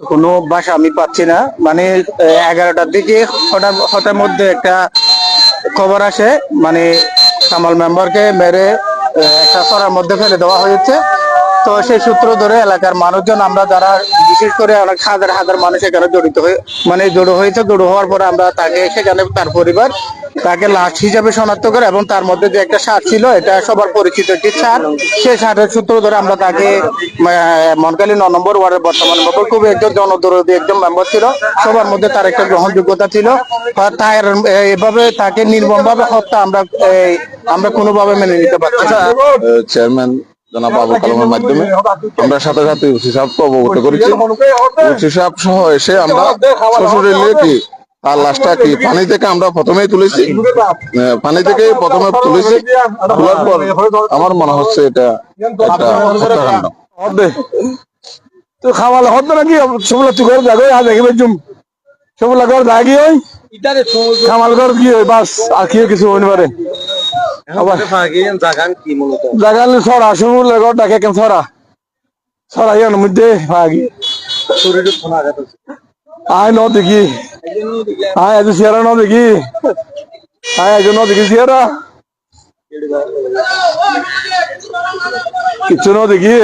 কোনো বাসা আমি পাচ্ছি না। মানে এগারোটার দিকে হঠাৎ হঠাৎ মধ্যে একটা খবর আসে মানে কামাল মেম্বারকে মেরে একটা সরার মধ্যে ফেলে দেওয়া হয়েছে। তো সেই সূত্র ধরে এলাকার মানুষজন, আমরা যারা বিশেষ করে অনেক হাজার হাজার মানুষ এখানে জড়িত হয়ে মানে জড়ো হয়েছে, জড়ো হওয়ার পরে আমরা তাকে সেখানে তার পরিবার তাকে লাশ হিসাবে শনাক্ত করে এবং তার মধ্যে যে একটা সার ছিল, এটা সবার পরিচিত একটি সার। সেই সারের সূত্র ধরে আমরা তাকে মনকালী ন নম্বর ওয়ার্ডের বর্তমান মেম্বার খুবই একজন জনদরদী একজন মেম্বার ছিল। সবার মধ্যে তার একটা গ্রহণযোগ্যতা ছিল। তার এভাবে তাকে নির্মম ভাবে হত্যা আমরা আমরা কোনোভাবে মেনে নিতে পারছি চেয়ারম্যান মাধ্যমে আমরা সাথে সাথে অবগত করেছি। সহ এসে আমরা শ্বশুরে কি তার লাশটা কি? পানি থেকে আমরা প্রথমেই তুলেছি? পানি থেকে প্রথমে তুলেছি। তোলার পর আমার মনে হচ্ছে এটা একটা হত্যাকাণ্ড হবে তো খাওয়ালে হতো নাকি সবলা তুই করে যাবে আর দেখবে জুম। সবলা যাগি ওই খামাল কর কি ওই বাস আর কি কিছু হইতে পারে। জাগালে সরা সবলা কর ডাকে কেন সরা সরা ইয়ার মধ্যে ভাগি আয় ন দেখি। আয় আজ সিয়ারা ন দেখি। হ্যাঁ আজ ন দেখি সিয়ারা কিছু ন দেখি।